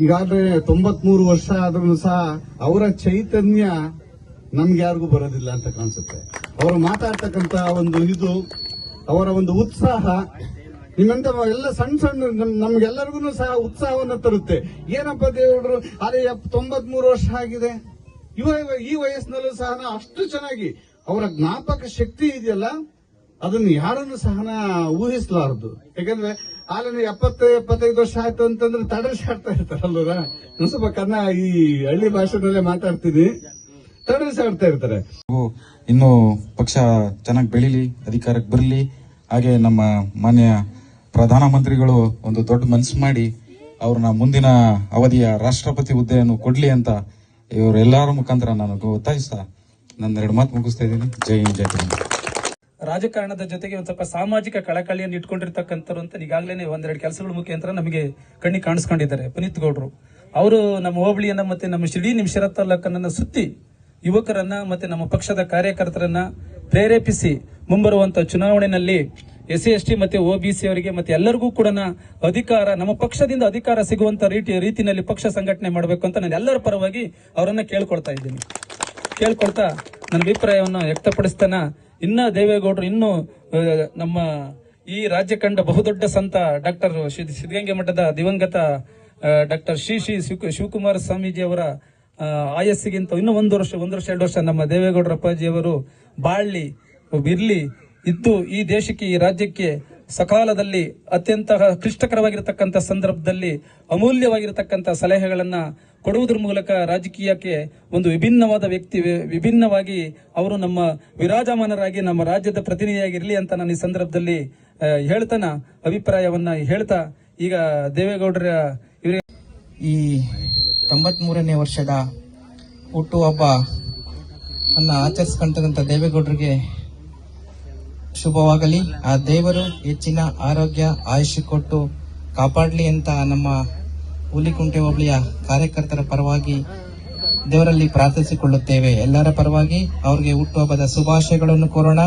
ಈಗಾಗಲೇ ತೊಂಬತ್ಮೂರು ವರ್ಷ ಆದ್ರೂ ಸಹ ಅವರ ಚೈತನ್ಯ ನಮ್ಗೆ ಯಾರಿಗೂ ಬರೋದಿಲ್ಲ ಅಂತ ಕಾಣಿಸುತ್ತೆ. ಅವರು ಮಾತಾಡ್ತಕ್ಕಂತ ಒಂದು ಇದು, ಅವರ ಒಂದು ಉತ್ಸಾಹ, ನಿಮ್ಮಂತ ಎಲ್ಲ ಸಣ್ಣ ಸಣ್ಣ ನಮ್- ನಮ್ಗೆಲ್ಲರಿಗೂ ಸಹ ಉತ್ಸಾಹವನ್ನ ತರುತ್ತೆ. ಏನಪ್ಪ ದೇವರು ಅದೇ ತೊಂಬತ್ಮೂರು ವರ್ಷ ಆಗಿದೆ. ಇವ- ಈ ವಯಸ್ಸಿನಲ್ಲೂ ಸಹ ಅಷ್ಟು ಚೆನ್ನಾಗಿ ಅವರ ಜ್ಞಾಪಕ ಶಕ್ತಿ ಇದೆಯಲ್ಲ? ಅದನ್ನು ಯಾರನ್ನು ಸಹ ಊಹಿಸಲಾರದು? ಯಾಕಂದ್ರೆ ಹಾಲನ್ನು ಎಪ್ಪತ್ತ, ಎಪ್ಪತ್ತೈದು ವರ್ಷ ಆಯ್ತು ಅಂತಂದ್ರೆ ತಡರಿಸಾಡ್ತಾ ಆಡ್ತಾ ನಾನು ಸ್ವಲ್ಪ ಕನ್ನ ಈ ಹಳ್ಳಿ ಭಾಷೆನಲ್ಲೇ ಮಾತಾಡ್ತೀನಿ. ತಡರಿಸಾಡ್ತಾ ಇರ್ತಾರೆ. ಇನ್ನು ಪಕ್ಷ ಚೆನ್ನಾಗಿ ಬೆಳಿಲಿ, ಅಧಿಕಾರಕ್ಕೆ ಬರಲಿ. ಹಾಗೆ ನಮ್ಮ ಮಾನ್ಯ ಪ್ರಧಾನಮಂತ್ರಿಗಳು ಒಂದು ದೊಡ್ಡ ಮನಸ್ಸು ಮಾಡಿ ಅವ್ರನ್ನ ಮುಂದಿನ ಅವಧಿಯ ರಾಷ್ಟ್ರಪತಿ ಹುದ್ದೆಯನ್ನು ಕೊಡ್ಲಿ ಅಂತ ಇವರೆಲ್ಲರ ಮುಖಾಂತರ ನಾನು ಒತ್ತಾಯಿಸ್ತಾ ನನ್ನ ಎರಡು ಮಾತು ಮುಗಿಸ್ತಾ ಇದ್ದೀನಿ. ಜೈ ಹಿಂದ್, ಜೈ ರಾಜಕಾರಣದ ಜೊತೆಗೆ ಒಂದು ಸ್ವಲ್ಪ ಸಾಮಾಜಿಕ ಕಳಕಳಿಯನ್ನು ಇಟ್ಕೊಂಡಿರ್ತಕ್ಕಂಥವ್ರು ಅಂತ ಈಗಾಗಲೇ ಒಂದೆರಡು ಕೆಲಸಗಳ ಮುಖಾಂತರ ನಮಗೆ ಕಣ್ಣಿಗೆ ಕಾಣಿಸ್ಕೊಂಡಿದ್ದಾರೆ. ಪುನೀತ್ ಗೌಡ್ರು. ಅವರು ನಮ್ಮ ಹೋಬಳಿಯನ್ನ ಮತ್ತೆ ನಮ್ಮ ಶಿಡಿ ನಿಮಿಷರ ತಾಲೂಕನ್ನ ಸುತ್ತಿ ಯುವಕರನ್ನ ಮತ್ತೆ ನಮ್ಮ ಪಕ್ಷದ ಕಾರ್ಯಕರ್ತರನ್ನ ಪ್ರೇರೇಪಿಸಿ ಮುಂಬರುವಂತ ಚುನಾವಣೆಯಲ್ಲಿ ಎಸ್ ಸಿ ಎಸ್ ಟಿ ಮತ್ತೆ ಸಿ ಅವರಿಗೆ ಮತ್ತೆ ಎಲ್ಲರಿಗೂ ಕೂಡ ಅಧಿಕಾರ, ನಮ್ಮ ಪಕ್ಷದಿಂದ ಅಧಿಕಾರ ಸಿಗುವಂತ ರೀತಿ ರೀತಿಯಲ್ಲಿ ಪಕ್ಷ ಸಂಘಟನೆ ಮಾಡಬೇಕು ಅಂತ ನಾನು ಎಲ್ಲರ ಪರವಾಗಿ ಅವರನ್ನ ಕೇಳ್ಕೊಳ್ತಾ ಇದ್ದೀನಿ. ಕೇಳ್ಕೊಳ್ತಾ ನನ್ನ ಅಭಿಪ್ರಾಯವನ್ನು ವ್ಯಕ್ತಪಡಿಸ್ತಾನ ಇನ್ನ ದೇವೇಗೌಡರು ಇನ್ನು ನಮ್ಮ ಈ ರಾಜ್ಯ ಕಂಡ ಬಹುದೊಡ್ಡ ಸಂತ ಡಾಕ್ಟರ್ ಸಿದ್ಧಗಂಗೆ ಮಠದ ದಿವಂಗತ ಡಾಕ್ಟರ್ ಶ್ರೀ ಶ್ರೀ ಶಿವ- ಶಿವಕುಮಾರ ಸ್ವಾಮೀಜಿ ಅವರ ಆಯಸ್ಸಿಗಿಂತ ಇನ್ನೂ ಒಂದು ವರ್ಷ ಒಂದು ವರ್ಷ, ಎರಡು ವರ್ಷ ನಮ್ಮ ದೇವೇಗೌಡರ ಅಪ್ಪಾಜಿಯವರು ಬಾಳ್ಲಿ, ಬಿರ್ಲಿ ಇದ್ದು ಈ ದೇಶಕ್ಕೆ, ಈ ರಾಜ್ಯಕ್ಕೆ ಸಕಾಲದಲ್ಲಿ ಅತ್ಯಂತ ಕ್ಲಿಷ್ಟಕರವಾಗಿರತಕ್ಕಂಥ ಸಂದರ್ಭದಲ್ಲಿ ಅಮೂಲ್ಯವಾಗಿರತಕ್ಕಂಥ ಸಲಹೆಗಳನ್ನು ಕೊಡುವುದರ ಮೂಲಕ ರಾಜಕೀಯಕ್ಕೆ ಒಂದು ವಿಭಿನ್ನವಾದ ವ್ಯಕ್ತಿ, ವಿಭಿನ್ನವಾಗಿ ಅವರು ನಮ್ಮ ವಿರಾಜಮಾನರಾಗಿ, ನಮ್ಮ ರಾಜ್ಯದ ಪ್ರತಿನಿಧಿಯಾಗಿರಲಿ ಅಂತ ನಾನು ಈ ಸಂದರ್ಭದಲ್ಲಿ ಹೇಳ್ತಾನ, ಅಭಿಪ್ರಾಯವನ್ನ ಹೇಳ್ತಾ ಈಗ ದೇವೇಗೌಡರ ಇವರೇ ಈ ತೊಂಬತ್ಮೂರನೇ ವರ್ಷದ ಹುಟ್ಟುಹಬ್ಬ ಅನ್ನ ಆಚರಿಸ್ಕೊಂತಕ್ಕಂಥ ದೇವೇಗೌಡರಿಗೆ ಶುಭವಾಗಲಿ. ಆ ದೇವರು ಹೆಚ್ಚಿನ ಆರೋಗ್ಯ, ಆಯುಷ್ ಕೊಟ್ಟು ಕಾಪಾಡಲಿ ಅಂತ ನಮ್ಮ ಹುಲಿಕುಂಟೆ ಹೋಬಳಿಯ ಕಾರ್ಯಕರ್ತರ ಪರವಾಗಿ ದೇವರಲ್ಲಿ ಪ್ರಾರ್ಥಿಸಿಕೊಳ್ಳುತ್ತೇವೆ. ಎಲ್ಲರ ಪರವಾಗಿ ಅವರಿಗೆ ಹುಟ್ಟುಹಬ್ಬದ ಶುಭಾಶಯಗಳನ್ನು ಕೋರೋಣ.